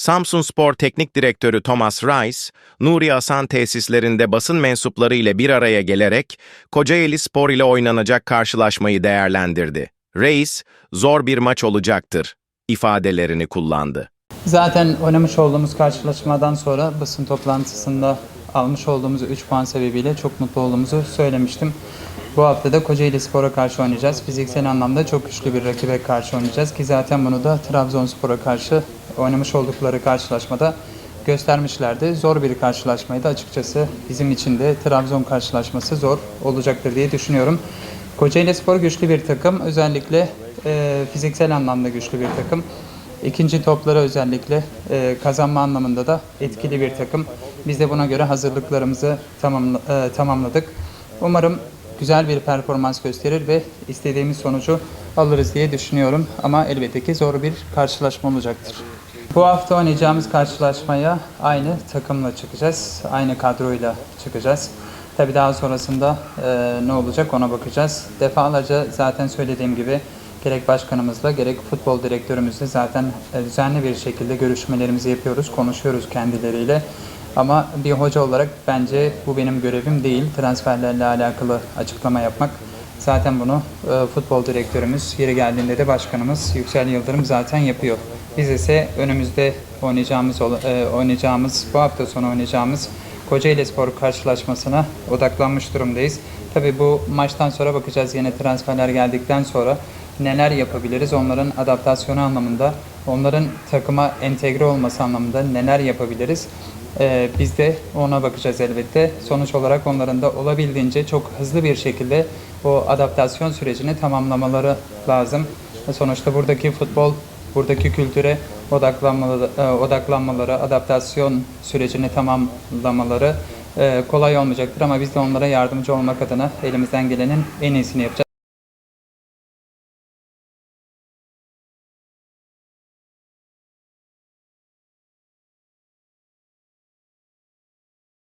Samsun Spor Teknik Direktörü Thomas Rice, Nuri Asan tesislerinde basın mensupları ile bir araya gelerek Kocaeli Spor ile oynanacak karşılaşmayı değerlendirdi. Reis, zor bir maç olacaktır ifadelerini kullandı. Zaten oynamış olduğumuz karşılaşmadan sonra basın toplantısında almış olduğumuz 3 puan sebebiyle çok mutlu olduğumuzu söylemiştim. Bu hafta da Kocaeli Spor'a karşı oynayacağız. Fiziksel anlamda çok güçlü bir rakibe karşı oynayacağız ki zaten bunu da Trabzonspor'a karşı oynamış oldukları karşılaşmada göstermişlerdi. Zor bir karşılaşmaydı açıkçası. Bizim için de Trabzon karşılaşması zor olacaktır diye düşünüyorum. Kocaeli Spor güçlü bir takım. Özellikle e, fiziksel anlamda güçlü bir takım. İkinci topları özellikle e, kazanma anlamında da etkili bir takım. Biz de buna göre hazırlıklarımızı tamamla, e, tamamladık. Umarım güzel bir performans gösterir ve istediğimiz sonucu alırız diye düşünüyorum. Ama elbette ki zor bir karşılaşma olacaktır. Bu hafta oynayacağımız karşılaşmaya aynı takımla çıkacağız. Aynı kadroyla çıkacağız. Tabii daha sonrasında e, ne olacak ona bakacağız. Defalarca zaten söylediğim gibi gerek başkanımızla gerek futbol direktörümüzle zaten e, düzenli bir şekilde görüşmelerimizi yapıyoruz, konuşuyoruz kendileriyle. Ama bir hoca olarak bence bu benim görevim değil. Transferlerle alakalı açıklama yapmak. Zaten bunu e, futbol direktörümüz, yeri geldiğinde de başkanımız Yüksel Yıldırım zaten yapıyor. Biz ise önümüzde oynayacağımız e, oynayacağımız bu hafta sonu oynayacağımız Kocaeli Spor karşılaşmasına odaklanmış durumdayız. Tabii bu maçtan sonra bakacağız yine transferler geldikten sonra neler yapabiliriz onların adaptasyonu anlamında, onların takıma entegre olması anlamında neler yapabiliriz. Ee, biz de ona bakacağız elbette. Sonuç olarak onların da olabildiğince çok hızlı bir şekilde o adaptasyon sürecini tamamlamaları lazım. Sonuçta buradaki futbol, buradaki kültüre odaklanmaları, e, odaklanmaları, adaptasyon sürecini tamamlamaları e, kolay olmayacaktır ama biz de onlara yardımcı olmak adına elimizden gelenin en iyisini yapacağız.